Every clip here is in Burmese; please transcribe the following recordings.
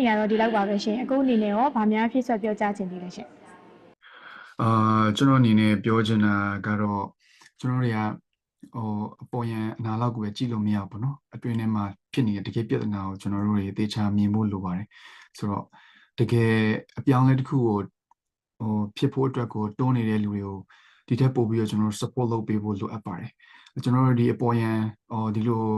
နေရတော့ဒီလောက်ပါပဲရှင်အခုအနေနဲ့ရောဗာများဖြစ်ဆွပြောကြားခြင်းသေးလဲရှင် အာကျွန်တော်အနေနဲ့ပြောချင်တာကတော့ကျွန်တော်တွေကဟိုအပေါ်ယံအနာလောက်ကိုပဲကြည့်လို့မရဘူးเนาะအတွင်းထဲမှာဖြစ်နေတဲ့တကယ်ပြဿနာကိုကျွန်တော်တို့တွေသေချာမြင်ဖို့လိုပါတယ်ဆိုတော့တကယ်အပြောင်းအလဲတစ်ခုကိုဟိုဖြစ်ဖို့အတွက်ကိုတွန်းနေတဲ့လူတွေကိုဒီထက်ပိုပြီးတော့ကျွန်တော်တို့ support လုပ်ပေးဖို့လိုအပ်ပါတယ်ကျွန်တော်တို့ဒီအပေါ်ယံဟိုဒီလိုဟို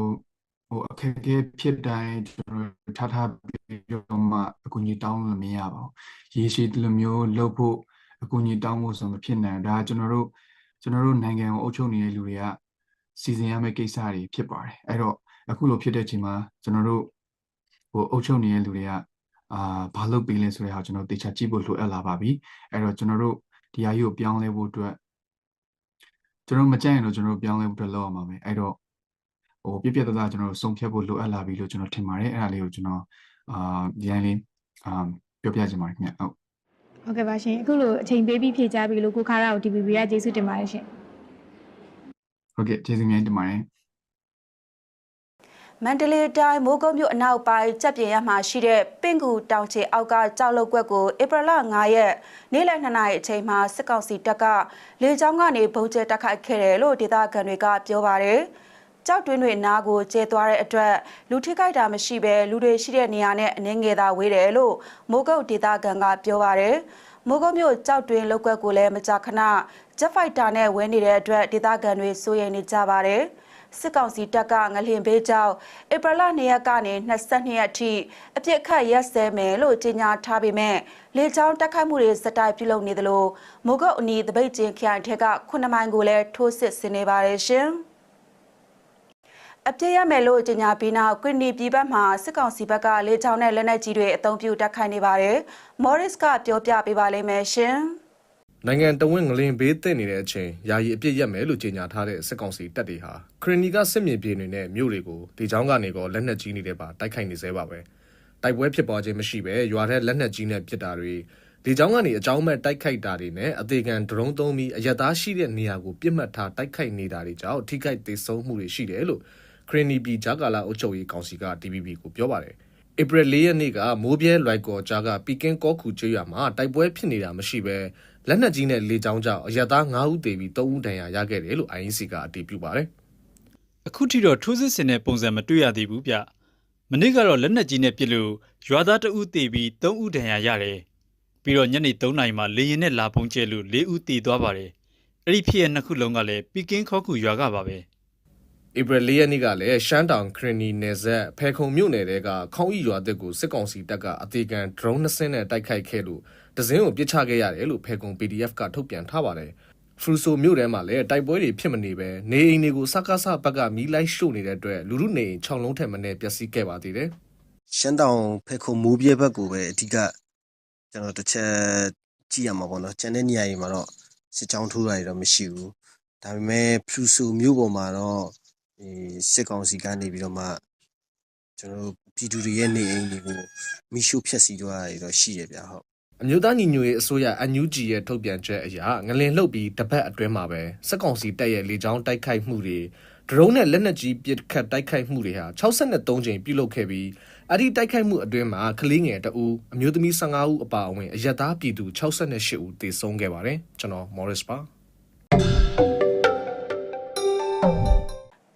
အခက်အခဲဖြစ်တိုင်းကျွန်တော်တို့ထားထားပြီးတော့မှအကူအညီတောင်းလို့မရပါဘူးရေရှည်ဒီလိုမျိုးလုပ်ဖို့အကူအညီတောင်းဖို့ဆိုမဖြစ်နိုင်ဘူးဒါကကျွန်တော်တို့ကျွန်တော်တို့နိုင်ငံကိုအုပ်ချုပ်နေတဲ့လူတွေကစီစဉ်ရမယ့်ကိစ္စတွေဖြစ်ပါတယ်အဲ့တော့အခုလိုဖြစ်တဲ့အချိန်မှာကျွန်တော်တို့ဟိုအုပ်ချုပ်နေတဲ့လူတွေကအာဘာလုပ်ပေးလဲဆိုတဲ့ဟာကျွန်တော်တေချာကြည့်ဖို့လိုအပ်လာပါပြီအဲ့တော့ကျွန်တော်တို့ဒီဟာကြီးကိုပြောင်းလဲဖို့အတွက်ကျွန်တော်မကြိုက်ရင်တော့ကျွန်တော်တို့ပြောင်းလဲဖို့အတွက်လုပ်ရမှာပဲအဲ့တော့ ဟိုပြည့်ပြည့်သားသားကျွန်တော်တို့စုံဖြတ်ဖို့လိုအပ်လာပြီလို့ကျွန်တော်ထင်ပါတယ်အဲ့ဒါလေးကိုကျွန်တော်အာဒီတိုင်းလေးအာပြောပြချင်ပါတယ်ခင်ဗျဟုတ်ဟုတ်ကဲ့ပါရှင်အခုလိုအချိန်ပေးပြီးဖြည့်ကြပြီလို့ကိုခါရကို TPP ကကျေးဇူးတင်ပါတယ်ရှင်ဟုတ်ကဲ့ကျေးဇူးများတင်ပါတယ်မန္တလေးတိုင်းမိုးကုတ်မြို့အနောက်ပိုင်းကြက်ပြင်ရမှာရှိတဲ့ပင့်ကူတောင်ချေအောက်ကကြောက်လုတ်ကွက်ကိုဧပြီလ9ရက်နေ့လယ်2နာရီအချိန်မှာစစ်ကောင်စီတပ်ကလေကြောင်းကနေဗုံးကျဲတိုက်ခိုက်ခဲ့တယ်လို့ဒေသခံတွေကပြောပါတယ်။ ကြောက်တွင်းတွေနားကိုကျဲသွားတဲ့အတွက်လူထိခိုက်တာမရှိဘဲလူတွေရှိတဲ့နေရာနဲ့အနေငယ်သာဝေးတယ်လို့မိုးကုတ်ဒေသခံကပြောပါတယ်။မိုးကုတ်မြို့ကြောက်တွင်းလောက်ကွက်ကိုလည်းမကြာခဏဂျက်ဖိုက်တာနဲ့ဝဲနေတဲ့အတွက်ဒေသခံတွေစိုးရိမ်နေကြပါတယ်။စစ်ကောင်စီတပ်ကငလျင်ဘေးကြောင့်ဧပြီလ2ရက်ကနေ22ရက်အထိအပြစ်ခတ်ရက်စဲမယ်လို့ကြေညာထားပေမဲ့လေကြောင်းတက်ခတ်မှုတွေစတိုက်ပြုလုပ်နေသလိုမိုးကုတ်အနီးတပိတ်ကျင်းခရိုင်ထက်က9မိုင်ကိုလည်းထိုးစစ်ဆင်နေပါတယ်ရှင် အပြည့်ရမယ်လို့ကြေညာပြီးနောက်ကွီနီပြည်ဘက်မှာစစ်ကောင်စီဘက်ကလေကြောင်းနဲ့လက်နက်ကြီးတွေအုံပြုတက်ခိုင်းနေပါတယ်။မော်ရစ်ကပြောပြပေးပါလိမ့်မယ်ရှင်။နိုင်ငံတဝင်းငလင်ဘေးသင့်နေတဲ့အချိန်ယာယီအပြစ်ရက်မယ်လို့ကြေညာထားတဲ့စစ်ကောင်စီတပ်တွေဟာခရနီကစစ်မြေပြင်တွေနဲ့မြို့တွေကိုဒီချောင်းကနေကောလက်နက်ကြီးနေတဲ့ပါတိုက်ခိုက်နေသေးပါပဲတိုက်ပွဲဖြစ်ပွားခြင်းမရှိပဲရွာထဲလက်နက်ကြီးနဲ့ပစ်တာတွေဒီချောင်းကနေအကြောင်းမဲ့တိုက်ခိုက်တာတွေနဲ့အသေးခံဒရုန်းသုံးပြီးအရက်သားရှိတဲ့နေရာကိုပြစ်မှတ်ထားတိုက်ခိုက်နေတာတွေကြောင့်ထိခိုက်ဒေဆုံးမှုတွေရှိတယ်လို့ ခရနီပြည်ဂျာကာလာအုပ်ချုပ်ရေးကောင်စီက DPP ကိုပြောပါတယ်ဧပြီ၄ရက်နေ့ကမိုးပြဲလွိုက်ကော်ကြားကပီကင်းကောခူကျွေးရမှာတိုက်ပွဲဖြစ်နေတာမရှိပဲလက်နက်ကြီးနဲ့လေကြောင်းကြောင့်အရက်သား9ဦးသေပြီး3ဦးဒဏ်ရာရခဲ့တယ်လို့ INC ကအတည်ပြုပါတယ်အခုထိတော့ထိုးစစ်ဆင်တဲ့ပုံစံမတွေ့ရသေးဘူးဗျမနေ့ကတော့လက်နက်ကြီးနဲ့ပစ်လို့ရွာသားတဦးသေပြီး3ဦးဒဏ်ရာရတယ်ပြီးတော့ညနေ3နာရီမှာလေရင်နဲ့လာပုံကျဲလို့4ဦးသေသွားပါတယ်အဲ့ဒီဖြစ်ရနှစ်ခုလုံးကလည်းပီကင်းခေါခုရွာကပါပဲ ဧပြီ၄ရက်နေ့ကလည်းရှမ်းတောင်ခရနီနယ်ဆက်ဖဲခုံမြို့နယ်တဲကခေါင်းဤရွာတက်ကိုစစ်ကောင်စီတပ်ကအသေးခံ drone နှစ်စင်းနဲ့တိုက်ခိုက်ခဲ့လို့တစင်းကိုပစ်ချခဲ့ရတယ်လို့ဖဲခုံ PDF ကထုတ်ပြန်ထားပါတယ်ဖရူဆိုမြို့ထဲမှာလည်းတိုက်ပွဲတွေဖြစ်မနေပဲနေအိမ်တွေကိုစကားစဘက်ကမီးလိုက်ရှို့နေတဲ့အတွက်လူလူနေအိမ်6လုံးထက်မနည်းပျက်စီးခဲ့ပါသေးတယ်ရှမ်းတောင်ဖက်ခုံမိုးပြဲဘက်ကိုပဲအဓိကကျွန်တော်တစ်ချက်ကြည့်ရမှာပေါ့နော်ကျန်တဲ့နေရာတွေမှာတော့စစ်ကြောင်းထိုးတာတွေတော့မရှိဘူးဒါပေမဲ့ဖရူဆိုမြို့ပေါ်မှာတော့ဒီ စစ်ကောင်စီကနေပြီးတော့မှ ကျွန်တော်တို့ပြည်သူတွေရဲ့နေအိမ်တွေကိုမိရှုဖျက်ဆီးသွားတာတွေတော့ရှိရဗျာဟုတ်အမျိုးသားညီညွတ်ရေးအစိုးရ NUG ရဲ့ထုတ်ပြန်ချက်အရငလင်လှုပ်ပြီးတပတ်အတွင်းမှာပဲစက်ကောင်စီတပ်ရဲ့လေကြောင်းတိုက်ခိုက်မှုတွေဒရုန်းနဲ့လက်နက်ကြီးပစ်ခတ်တိုက်ခိုက်မှုတွေဟာ63ကြိမ်ပြုလုပ်ခဲ့ပြီးအဲ့ဒီတိုက်ခိုက်မှုအတွင်းမှာကလေးငယ်တအူးအမျိုးသမီး15ဦးအပါအဝင်အရက်သားပြည်သူ68ဦးသေဆုံးခဲ့ပါတယ်ကျွန်တော် Morris ပါ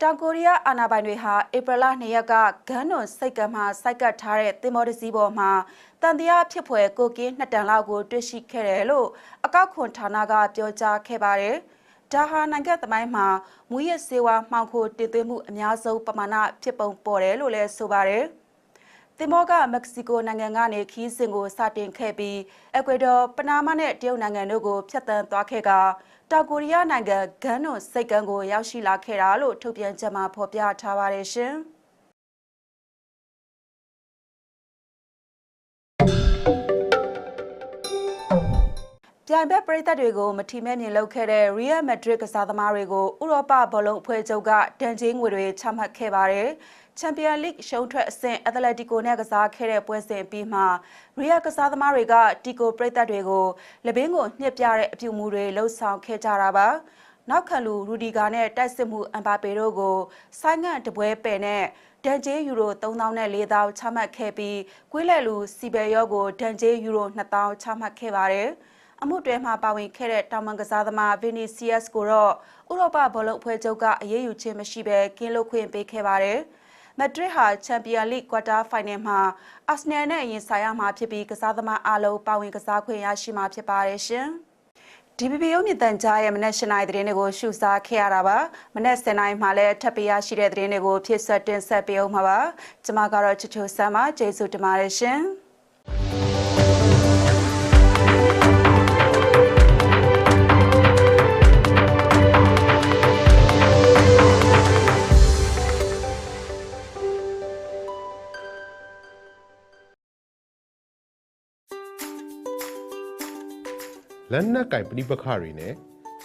တောင်ကိုရီးယားအာဏာပိုင်တွေဟာဧပြီလ2ရက်ကဂန်းနွန်စိတ်ကမ်းမှာစိုက်ကပ်ထားတဲ့တင်မောတစည်းပေါ်မှာတန်တရားဖြစ်ဖွယ်ကိုကင်းနှစ်တန်လောက်ကိုတွေ့ရှိခဲ့တယ်လို့အကောက်ခွန်ဌာနကပြောကြားခဲ့ပါတယ်။ဒါဟာနိုင်ငံသမိုင်းမှာမူရစ်စေဝါမှောင်ခိုတည်သွင်းမှုအများဆုံးပမာဏဖြစ်ပုံပေါ်တယ်လို့လည်းဆိုပါတယ်။ တင်မောကမက္ကဆီကိုနိုင်ငံကနေခီးစဉ်ကိုစတင်ခဲ့ပြီးအကွေဒေါပနာမနဲ့တရုတ်နိုင်ငံတို့ကိုဖျက်ဆီးသွားခဲ့ကတောင်ကိုရီးယားနိုင်ငံဂန်းနွန်စိတ်ကမ်းကိုရောက်ရှိလာခဲ့တာလို့ထုတ်ပြန်ချက်မှာဖော်ပြထားပါတယ်ရှင်။ပြိုင်ဘက်ပရိသတ်တွေကိုမထီမဲ့မြင်လုပ်ခဲ့တဲ့ Real Madrid ကစားသမားတွေကိုဥရောပဘောလုံးအဖွဲ့ချုပ်ကတန်ကြေးငွေတွေချမှတ်ခဲ့ပါတယ်။ Champion League ရှုံးထွက်အဆင့် Atletico နဲ့ကစားခဲ့တဲ့ပွဲစဉ်ပြီးမှ Real ကစားသမားတွေကတီကိုပရိသတ်တွေကိုလက်ဘင်းကိုညှစ်ပြတဲ့အပြုအမူတွေလှုပ်ဆောင်ခဲ့ကြတာပါ။နောက်ခံလူရူဒီဂါနဲ့တိုက်စစ်မှုအမ်ဘာပေတို့ကိုဆိုင်းငံ့တပွဲပယ်နဲ့ဒန်ဂျေးယူရို3000နဲ့4000ချမှတ်ခဲ့ပြီးကွေးလက်လူစီဘယ်ယောကိုဒန်ဂျေးယူရို2000ချမှတ်ခဲ့ပါတယ်။အမှုတွဲမှာပါဝင်ခဲ့တဲ့တောင်မန်ကစားသမားဗီနီစီယက်စ်ကိုတော့ဥရောပဘောလုံးအဖွဲ့ချုပ်ကအရေးယူခြင်းမရှိဘဲကင်းလွတ်ခွင့်ပေးခဲ့ပါတယ်။ မက်ဒရစ်ဟာချန်ပီယံလိကွာတာဖိုင်နယ်မှာအာဆနယ်နဲ့ရင်ဆိုင်ရမှာဖြစ်ပြီးကစားသမားအလုံးပါဝင်ကစားခွင့်ရရှိမှာဖြစ်ပါတယ်ရှင်။ DPP ရုပ်မြင့်တန်ကြားရဲ့မနက်၈နာရီသတင်းတွေကိုရှုစားခဲ့ရတာပါမနက်7နာရီမှလည်းထပ်ပြရရှိတဲ့သတင်းတွေကိုဖြစ်ဆက်တင်ဆက်ပေးအောင်မှာပါကျွန်မကတော့ချစ်ချိုဆမ်းပါကျေးဇူးတင်ပါတယ်ရှင်။ လက်နက်ကင်ပဋိပက္ခတွေနဲ့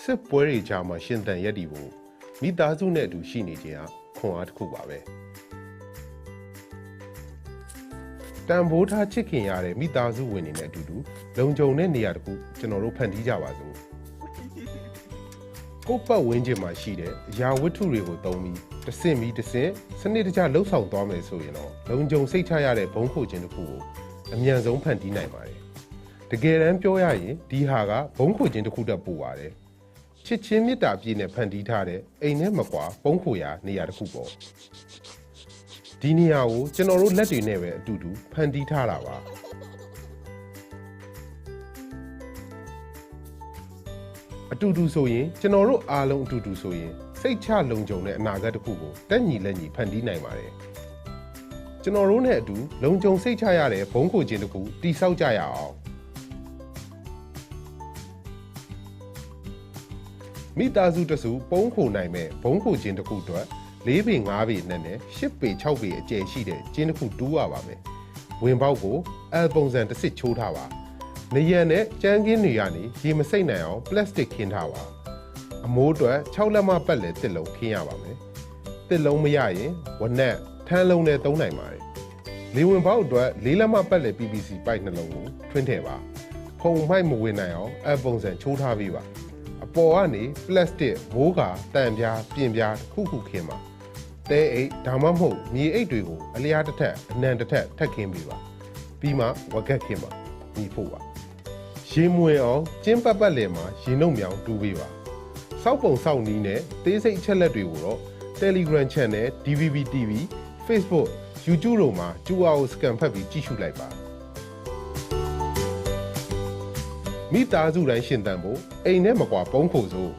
စစ်ပွဲတွေကြားမှာရှင်သန်ရက်တည်ဖို့မိသားစုနဲ့အတူရှိနေခြင်းဟာခွန်အားတစ်ခုပါပဲတန်ဖိုးထားချစ်ခင်ရတဲ့မိသားစုဝင်တွေနဲ့အတူတူလုံခြုံတဲ့နေရာတစ်ခုကျွန်တော်တို့ဖန်တီးကြပါစို့ကိုယ့်ပတ်ဝန်းကျင်မှာရှိတဲ့အရာဝတ္ထုတွေကိုသုံးပြီးတစ်ဆင့်ပြီးတစ်ဆင့်စနစ်တကျလှုပ်ဆောင်သွားမယ်ဆိုရင်တော့လုံခြုံစိတ်ချရတဲ့ဘုံခိုခြင်းတစ်ခုကိုအမြန်ဆုံးဖန်တီးနိုင်ပါတယ် တကယ်တမ်းပြောရရင်ဒီဟာကဘုံခိုခြင်းတစ်ခုတည်းပို့ပါတယ်ချစ်ချင်းမေတ္တာပြည့်နဲ့ဖန်တီးထားတဲ့အိမ်နဲ့မကွာဘုံခိုရာနေရာတစ်ခုပေါ့ဒီနေရာကိုကျွန်တော်တို့လက်တွေနဲ့ပဲအတူတူဖန်တီးထားတာပါအတူတူဆိုရင်ကျွန်တော်တို့အားလုံးအတူတူဆိုရင်စိတ်ချလုံခြုံတဲ့အနာဂတ်တစ်ခုကိုတက်ညီလက်ညီဖန်တီးနိုင်ပါတယ်ကျွန်တော်တို့နဲ့အတူလုံခြုံစိတ်ချရတဲ့ဘုံခိုခြင်းတစ်ခုတိဆောက်ကြရအောင် မိသားစုတစုပုံးခိုနိုင်မဲ့ဘုံခိုခြင်းတစ်ခုအတွက်၄ပေ၅ပေနဲ့နဲ့၈ပေ၆ပေအကျယ်ရှိတဲ့ကျင်းတစ်ခုတူးရပါမယ်။ဝင်ပေါက်ကိုအယ်ပုံစံတစ်စစ်ချိုးထားပါ။နေရံနဲ့ကြမ်းကင်းတွေကနေရေမစိမ့်နိုင်အောင်ပလတ်စတစ်ခင်းထားပါ။အမိုးအတွက်6လက်မပတ်လည်တစ်လုံးခင်းရပါမယ်။တစ်လုံးမရရင်ဝနက်ထန်းလုံးနဲ့သုံးနိုင်ပါတယ်။လေဝင်ပေါက်အတွက်၄လက်မပတ်လည် PVC ပိုက်နှလုံးကိုထွင်းထည့်ပါ။ဖုံမိုက်မဝင်နိုင်အောင်အယ်ပုံစံချိုးထားပေးပါ။ အပေါ်ကနေပလတ်စတစ်မိုးကာတန်ပြားပြင်ပြားတစ်ခုခုခင်းပါတဲအိတ်ဒါမှမဟုတ်မြေအိတ်တွေကိုအလျားတစ်ထက်အနံတစ်ထက်ထပ်ခင်းပေးပါပြီးမှဝက်ကက်ခင်းပါညီဖို့ပါရေမွေအောင်ကျင်းပတ်ပတ်လည်မှာရေနှုတ်မြောင်တူးပေးပါစောက်ပုံစောက်နီးနဲ့သေးစိတ်အချက်လက်တွေကိုတော့ Telegram Channel DVB TV Facebook YouTube တို့မှာကျူအားကို scan ဖတ်ပြီးကြည့်ရှုလိုက်ပါ မိသားစုတိုင်းရှင်သန်ဖို့အိမ်နဲ့မကွာပုံးခိုစို့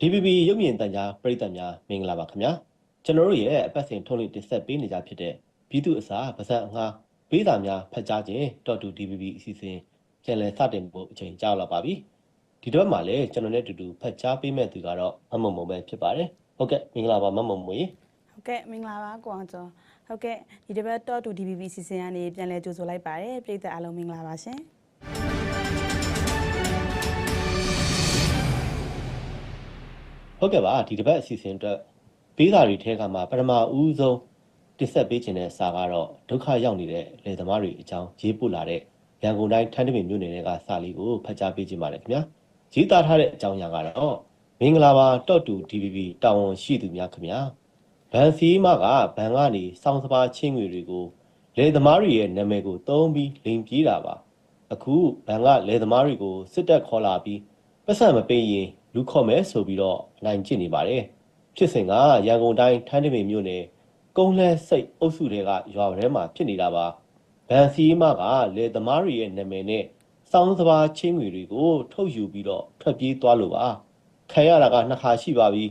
DPP ရုပ်မြင်သံကြားပရိသတ်များမင်္ဂလာပါခင်ဗျာ ကျွန်တော်တို့ရဲ့အပတ်စဉ်ထုတ်လွှင့်တင်ဆက်ပေးနေကြဖြစ်တဲ့ပြည်သူ့အစာဗဇက်အငှားပေးစာများဖတ်ကြားခြင်း .2 DPP အစီအစဉ်ပြန်လည်စတင်ဖို့အချိန်ကြာလာပါပြီဒီတော့မှလည်းကျွန်တော်နဲ့အတူတူဖတ်ကြားပေးမဲ့သူကတော့မမုံမုံပဲဖြစ်ပါတယ်ဟုတ်ကဲ့မင်္ဂလာပါမမုံမုံရေဟုတ်ကဲ့မင်္ဂလာပါကိုအောင်ကျော်ဟုတ်ကဲ့ဒီတစ်ပတ်တော့တူ DBB စီစဉ်ကနေပြန်လည်ကြိုဆိုလိုက်ပါတယ်ပြည်သက်အားလုံးမင်္ဂလာပါရှင်ဟုတ်ကဲ့ပါဒီတစ်ပတ်အစီအစဉ်အတွက် ပေးစာတွေထဲကမှပထမဦးဆုံးတင်ဆက်ပေးခြင်းတဲ့စာကတော့ဒုက္ခရောက်နေတဲ့လယ်သမားတွေအကြောင်းရေးပို့လာတဲ့ရန်ကုန်တိုင်းထန်းတပင်မြို့နယ်ကစာလေးကိုဖတ်ကြားပေးခြင်းပါတယ်ခင်ဗျာရေးသားထားတဲ့အကြောင်းအရာကတော့မင်္ဂလာပါတော့တူ DVB တာဝန်ရှိသူများခင်ဗျာဗန်စီမကဘန်ကနေစောင်းစပါချင်းငွေတွေကိုလယ်သမားတွေရဲ့နာမည်ကိုသုံးပြီးလိန်ပြေးတာပါအခုဘန်ကလယ်သမားတွေကိုစစ်တပ်ခေါ်လာပြီးပတ်စံမပေးရင်လူခေါ်မယ်ဆိုပြီးတော့နိုင်ကျင့်နေပါတယ် ဖြစ်စဉ်ကရန်ကုန်တိုင်းထန်းတပင်မြို့နယ်ကုန်းလဲစိတ်အုပ်စုတွေကရွာထဲမှာဖြစ်နေတာပါဗန်စီမကလေသမားတွေရဲ့နာမည်နဲ့စောင်းစပါးချင်းငွေတွေကိုထုတ်ယူပြီးတော့ထွက်ပြေးသွားလို့ပါခံရတာကနှစ်ခါရှိပါပြီ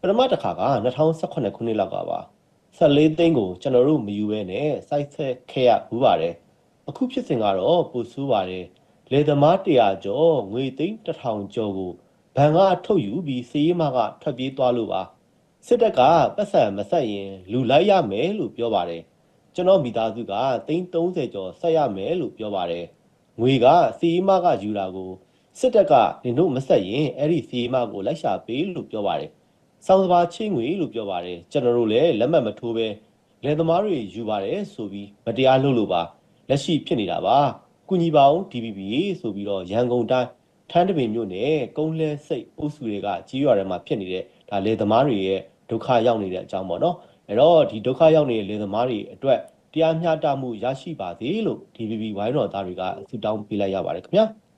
ပထမတစ်ခါက2018ခုနှစ်လောက်ကပါ14သိန်းကိုကျွန်တော်တို့မယူဘဲနဲ့စိုက်ဆက်ခဲ့ရဘူးပါတယ်အခုဖြစ်စဉ်ကတော့ပိုဆိုးပါတယ်လေသမား100ကျော်ငွေသိန်း1000ကျော်ကိုဘဏ်ကထုတ်ယူပြီးစီးရီးမကထွက်ပြေးသွားလို့ပါ စစ်တပ်ကပတ်စံမဆက်ရင်လူလိုက်ရမယ်လို့ပြောပါတယ်ကျွန်တော်မိသားစုကသိန်း30ကျော်ဆက်ရမယ်လို့ပြောပါတယ်ငွေကစီးရီးမကယူတာကိုစစ်တပ်ကနင်တို့မဆက်ရင်အဲ့ဒီစီမကိုလိုက်ရှာပေးလို့ပြောပါတယ်။စောင်းစပါချင်းငွေလို့ပြောပါတယ်။ကျွန်တော်တို့လည်းလက်မှတ်မထိုးပဲလယ်သမားတွေယူပါတယ်ဆိုပြီးမတရားလုပ်လို့ပါလက်ရှိဖြစ်နေတာပါ။ကုညီပါအောင် DPP ဆိုပြီးတော့ရန်ကုန်တိုင်းထန်းတပင်မြို့နယ်ကုန်းလဲစိတ်အုပ်စုတွေကကြီးရွာထဲမှာဖြစ်နေတဲ့ ဒါလယ်သမားတွေရဲ့ဒုက္ခရောက်နေတဲ့အကြောင်းပေါ့နော်။အဲ့တော့ဒီဒုက္ခရောက်နေတဲ့လယ်သမားတွေအတွက်တရားမျှတမှုရရှိပါစေလို့ DPP ဝိုင်းတော်သားတွေကဆုတောင်းပေးလိုက်ရပါတယ်ခင်ဗျာ။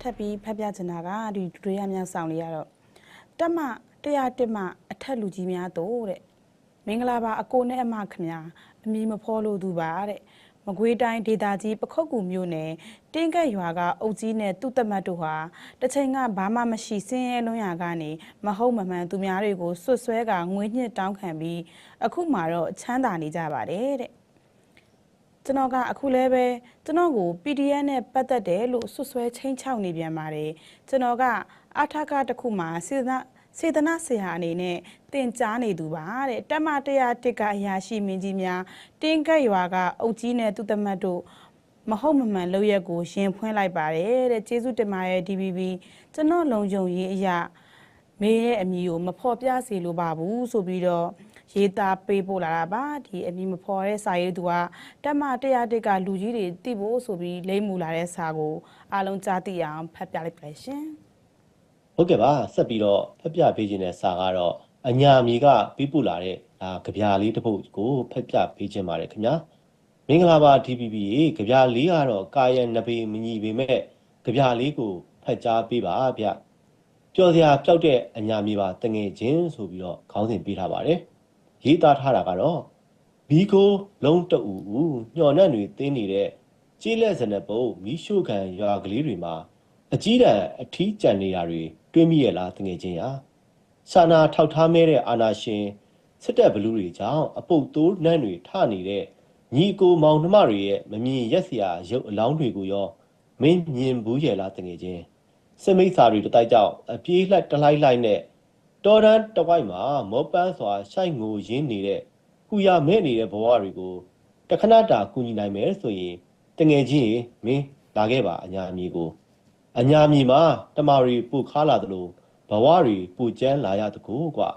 ထပ်ပြီးဖတ်ပြချင်တာကဒီဒုတိယမြောက်ဆောင်လေးကတော့တက်မ101မှအထက်လူကြီးများတို့တဲ့မင်္ဂလာပါအကိုနဲ့အမခင်ဗျာအမီမဖောလို့သူပါတဲ့ မကွေးတိုင်းဒေသကြီးပခုတ်ကူမြို့နယ်တင်းကက်ရွာကအုပ်ကြီးနဲ့သူ့တမတ်တို့ဟာတစ်ချိန်ကဘာမှမရှိစင်းရဲလွန်းရာကနေမဟုတ်မမှန်သူများတွေကိုဆွတ်ဆွဲကငွေညှစ်တောင်းခံပြီးအခုမှတော့ချမ်းသာနေကြပါတယ်တဲ့ကျွန်တော်ကအခုလဲပဲကျွန်တော်ကို PDF နဲ့ပတ်သက်တယ်လို့ဆွဆွဲချင်းချောက်နေပြန်ပါတယ်ကျွန်တော်ကအထာကတစ်ခုမှာစေတနာ စေတနာဆရာအနေနဲ့တင်ကြားနေသူပါတဲ့တက်မတရားတစ်ကအရာရှိမင်းကြီးများတင်းကက်ရွာကအုပ်ကြီးနဲ့သူတမတ်တို့မဟုတ်မမှန်လောက်ရက်ကိုရင်ဖွင့်လိုက်ပါတယ်တဲ့ကျေးဇူးတင်ပါတယ် DBB ကျွန်တော်လုံခြုံရေးအရာမေးရဲ့အမည်ကိုမဖော်ပြစေလိုပါဘူးဆိုပြီးတော့ရေးသားပေးပို့လာတာပါဒီအမည်မဖော်တဲ့စာရေးသူကတက်မ101ကလူကြီးတွေတိဖို့ဆိုပြီးလိမ့်မူလာတဲ့စာကိုအားလုံးကြားသိအောင်ဖတ်ပြလိုက်ပါရှင် ဟုတ်ကဲ့ပါဆက်ပြီးတော့ဖက်ပြပေးခြင်းတဲ့စာကတော့အညာအမီကပြီးပို့လာတဲ့ဒါကြပြာလေးတစ်ပုဒ်ကိုဖက်ပြပေးခြင်းပါတယ်ခင်ဗျာမင်္ဂလာပါ DPP ရေကြပြာလေးကတော့ကာယံနဘေမညီပေမဲ့ကြပြာလေးကိုဖက်ကြားပေးပါဗျပျော်စရာပျောက်တဲ့အညာမီပါတငယ်ချင်းဆိုပြီးတော့ခေါင်းစဉ်ပေးထားပါတယ်ရေးသားထားတာကတော့ဘီကိုလုံးတူဦးညှော်နှံ့တွေတင်းနေတဲ့ကြေးလက်စနပုံမီးရှို့ခံရွာကလေးတွေမှာအကြီးတန်းအထီးကျန်နေတာတွေ တွေးမိရလားတငယ်ချင်းရာစာနာထောက်ထားမဲတဲ့အာနာရှင်စစ်တပ်ဘလူးတွေကြောင့်အပုတ်တိုးနှမ်းတွေထနေတဲ့ညီကိုမောင်နှမတွေရဲ့မမြင်ရက်စရာရုပ်အလောင်းတွေကိုရောမင်းမြင်ဘူးရဲ့လားတငယ်ချင်းစစ်မိတ်စာတွေတတိုက်ကြောင့်အပြေးလှက်တလိုက်လိုက်နဲ့တော်တန်းတဝိုက်မှာမောပန်းစွာရှိုက်ငိုရင်းနေတဲ့ဟူရမဲ့နေတဲ့ဘဝတွေကိုတခဏတာကူညီနိုင်မယ်ဆိုရင်တငယ်ချင်းရေမင်းလာခဲ့ပါအညာအမီကို အညာမီမှာတမာရီပူခါလာသလိုဘဝတွေပူကျန်းလာရတကူကွာ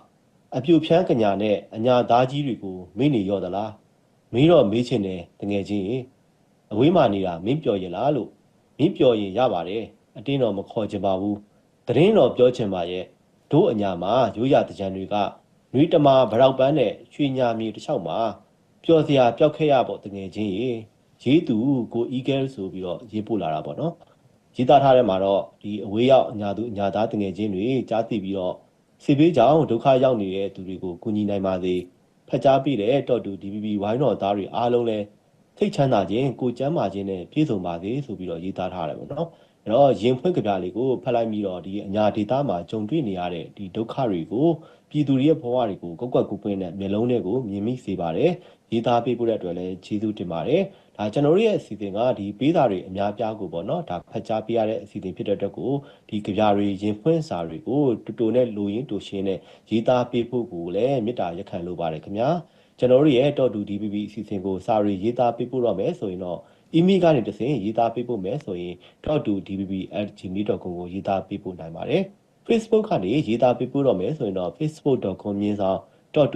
အပြူဖြန်းကညာနဲ့အညာသားကြီးတွေကိုမင်းနေရော့သလားမင်းတော့မေးချင်တယ်တငယ်ချင်းအဝေးမှနေတာမင်းပြော်ရင်လားလို့မင်းပြော်ရင်ရပါတယ်အတင်းတော့မခေါ်ချင်ပါဘူးတရင်တော့ပြောချင်ပါရဲ့တို့အညာမှာရိုးရတကြံတွေကနွေတမာဗရောက်ပန်းနဲ့ရွှေညာမြေတစ်လျှောက်မှာပျော်စရာပျောက်ခဲ့ရပေါ့တငယ်ချင်းရေရေးသူကိုအီဂဲဆိုပြီးတော့ရေးပို့လာတာပေါ့နော် ရေးသားထားတဲ့မှာတော့ဒီအဝေးရောက်အညာသူအညာသားတငယ်ချင်းတွေကြားသိပြီးတော့စေဘေးကြောင့်ဒုက္ခရောက်နေတဲ့သူတွေကိုကူညီနိုင်ပါစေဖက်ကြားပြတဲ့တော့တူ DPP ဝိုင်းတော်သားတွေအားလုံးလည်းထိတ်ချမ်းသာခြင်းကိုကျမ်းမာခြင်းနဲ့ပြည့်စုံပါစေဆိုပြီးတော့ရေးသားထားတယ်ပေါ့နော် အဲ့တော့ရင်ဖွင့်ကြပြလေးကိုဖတ်လိုက်ပြီးတော့ဒီအညာဒေတာမှာကြုံတွေ့နေရတဲ့ဒီဒုက္ခတွေကိုပြည်သူတွေရဲ့ဘဝတွေကိုကောက်ကွက်ကူးပွင့်တဲ့မျိုးလုံးတွေကိုမြင်မိစေပါတယ်ရေးသားပေးဖို့တဲ့အတွက်လည်းကျေးဇူးတင်ပါတယ်ဒါကျွန်တော်တို့ရဲ့အစီအစဉ်ကဒီပေးစာတွေအများပြားကိုပေါ့နော်ဒါဖတ်ကြားပေးရတဲ့အစီအစဉ်ဖြစ်တဲ့အတွက်ကိုဒီကြပြတွေရင်ဖွင့်စာတွေကိုတူတူနဲ့လူရင်းတူရှင်းနဲ့ရေးသားပေးဖို့ကိုလည်းမေတ္တာရက်ခံလိုပါတယ်ခင်ဗျာကျွန်တော်တို့ရဲ့တော့တူ DPP အစီအစဉ်ကိုစာရီရေးသားပေးဖို့တော့မယ်ဆိုရင်တော့ email ကနေတစ်ဆင့်ရေးသားပေးဖို့မယ်ဆိုရင် .dbb@gmail.com ကိုရေးသားပေးဖို့နိုင်ပါတယ် Facebook ကနေရေးသားပေးဖို့တော့မယ်ဆိုရင်တော့ facebook.com မြင်းဆောင်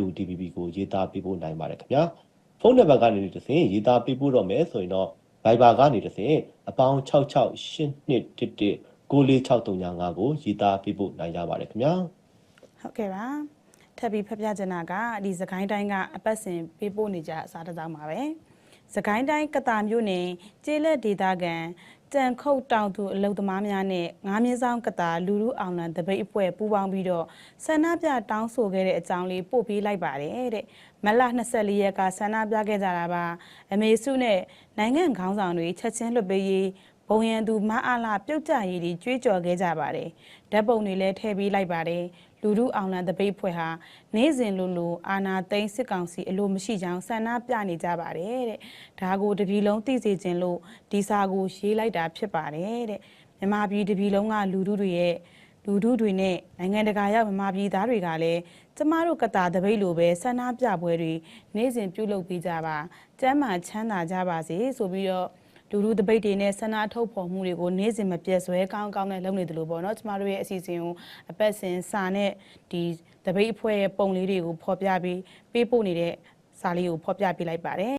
.dbb ကိုရေးသားပေးဖို့နိုင်ပါတယ်ခင်ဗျာဖုန်းနံပါတ်ကနေတစ်ဆင့်ရေးသားပေးပို့တော့မယ်ဆိုရင်တော့ Viber ကနေတစ်ဆင့်အပေါင်း668211 94635ကိုရေးသားပေးပို့နိုင်ကြပါတယ်ခင်ဗျာဟုတ်ကဲ့ပါထပ်ပြီးဖတ်ပြချင်တာကဒီစကိုင်းတိုင်းကအပတ်စဉ်ပေးပို့နေကြအစားတစ်စောင်းပါပဲ စကိုင်းတိုင်းကတာမြို့နယ်ကျေးလက်ဒေသခံတန်ခုတ်တောင်သူအလုသမားများနဲ့ငားမြင်းဆောင်ကတာလူလူအောင်လန်တပိတ်အဖွဲ့ပူးပေါင်းပြီးတော့ဆန္ဒပြတောင်းဆိုခဲ့တဲ့အကြောင်းလေးပို့ပေးလိုက်ပါတယ်တဲ့မလ24ရက်ကဆန္ဒပြခဲ့ကြတာပါအမေစုနဲ့နိုင်ငံခေါင်းဆောင်တွေချက်ချင်းလွတ်ပေးရေးဘုံရန်သူမအားလာပြုတ်ကြရည်တွေကြွေးကြော်ခဲ့ကြပါတယ်ဓာတ်ပုံတွေလည်းထည့်ပေးလိုက်ပါတယ် လူလူအောင်လန်တပိတ်ဖွဲ့ဟာနေ့စဉ်လိုလိုအာနာသိန်းစစ်ကောင်စီအလိုမရှိကြောင်းဆန္ဒပြနေကြပါတယ်တဲ့ဒါကိုတပြည်လုံးသိစေခြင်းလို့ဒီစာကိုရေးလိုက်တာဖြစ်ပါတယ်တဲ့မြန်မာပြည်တပြည်လုံးကလူလူတွေရဲ့လူထုတွေနဲ့နိုင်ငံတကာရောက်မြန်မာပြည်သားတွေကလည်းကျမတို့ကတာတပိတ်လိုပဲဆန္ဒပြပွဲတွေနေ့စဉ်ပြုလုပ်ပေးကြပါကျမ်းမာချမ်းသာကြပါစေဆိုပြီးတော့ လူလူတပိတ်တွေနဲ့ဆန္ဒထုတ်ဖော်မှုတွေကိုနေ့စဉ်မပြတ်ဆွဲကောင်းကောင်းနဲ့လုပ်နေတယ်လို့ပေါ့နော်ကျမတို့ရဲ့အစီအစဉ်ကိုအပတ်စဉ်စာနဲ့ဒီတပိတ်အဖွဲ့ရဲ့ပုံလေးတွေကိုဖော်ပြပြီးပေးပို့နေတဲ့စာလေးကိုဖော်ပြပေးလိုက်ပါတယ်